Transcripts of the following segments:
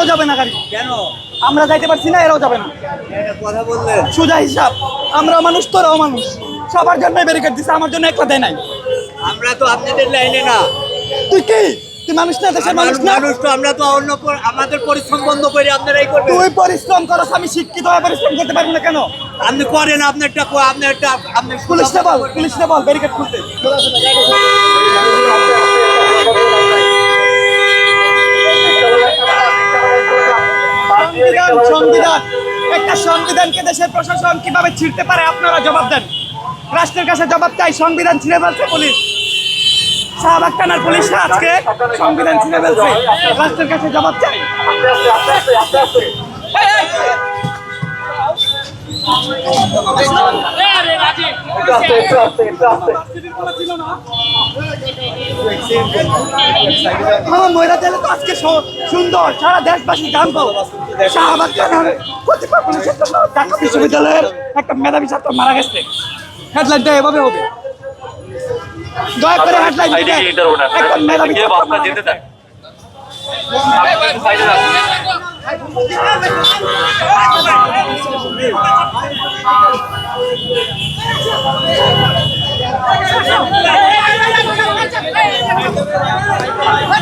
এরাও যাবে না গাড়ি। কেন? আমরা যাইতে পারছি না এরাও যাবে না। একটা কথা বললেন। সোজা হিসাব আমরা মানুষ তোরাও মানুষ। সবার জন্য ব্যারিকেড দিছে আমার জন্য একলা দেয় নাই। আমরা তো আপনাদের লাইনে না। তুই কি? তুই মানুষ না দেশের মানুষ না? মানুষ তো আমরা তো অন্য আমাদের পরিশ্রম বন্ধ করে আপনারাই করবেন। তুই পরিশ্রম করস আমি শিক্ষিত হয়ে পরিশ্রম করতে পারব না কেন? আপনি করেন আপনারটা আপনারটা আপনি পুলিশে বল পুলিশে বল ব্যারিকেড খুলতে। সংবিধান, একটা সংবিধানকে দেশের প্রশাসন কীভাবে ছিঁড়তে পারে আপনারা জবাব দেন। রাষ্ট্রের কাছে জবাব চাই, সংবিধান ছিঁড়ে ফেলছে পুলিশ। শাহবাগ থানার পুলিশরা আজকে সংবিধান ছিঁড়ে ফেলছে। রাষ্ট্রের কাছে জবাব চাই। মহিলা তো আজকে সুন্দর, সারা দেশবাসী জানতো। শাহবাগ থানার কতিপয় জন্য ঢাকা বিশ্ববিদ্যালয়ের একটা মেধাবী ছাত্র মারা গেছে। হেডলাইনটা এভাবে হবে। দয়া করে হেডলাইন গিয়ে একটা মেধাবী ছাত্র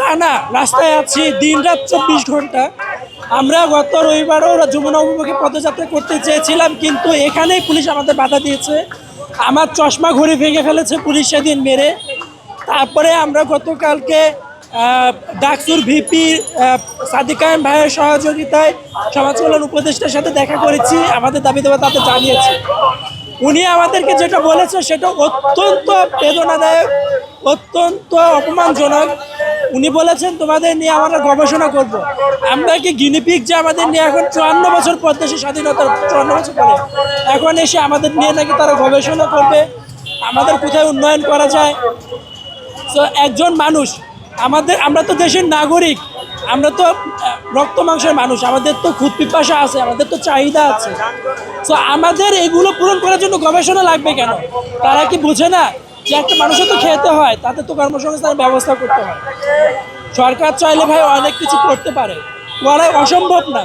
টানা রাস্তায় আছি দিন রাত চব্বিশ ঘণ্টা। আমরা গত রবিবারও যমুনা অভিমুখে পদযাত্রা করতে চেয়েছিলাম, কিন্তু এখানেই পুলিশ আমাদের বাধা দিয়েছে। আমার চশমা ঘড়ি ভেঙে ফেলেছে পুলিশ সেদিন মেরে। তারপরে আমরা গতকালকে ডাকসুর ভিপি সাদিকায়ন ভাইয়ের সহযোগিতায় সমাজ কল্যাণ উপদেষ্টার সাথে দেখা করেছি, আমাদের দাবি দেওয়া তাতে জানিয়েছি। উনি আমাদেরকে যেটা বলেছে, সেটা অত্যন্ত বেদনাদায়ক, অত্যন্ত অপমানজনক। উনি বলেছেন, তোমাদের নিয়ে আমরা গবেষণা করব। আমরা কি গিনিপিক যে আমাদের নিয়ে এখন চুয়ান্ন বছর পর দেশের স্বাধীনতার চুয়ান্ন বছর পরে, এখন এসে আমাদের নিয়ে নাকি তারা গবেষণা করবে? আমাদের কোথায় উন্নয়ন করা যায়? তো একজন মানুষ, আমাদের, আমরা তো দেশের নাগরিক, আমরা তো রক্ত মাংসের মানুষ, আমাদের তো খুদ পিপাসা আছে, আমাদের তো চাহিদা আছে। তো আমাদের এগুলো পূরণ করার জন্য গবেষণা লাগবে কেন? তারা কি বুঝে না যে একটা মানুষের তো খেতে হয় তাতে তো কর্মসংস্থানের ব্যবস্থা করতে হয়। সরকার চাইলে ভাই অনেক কিছু করতে পারে। করা অসম্ভব না।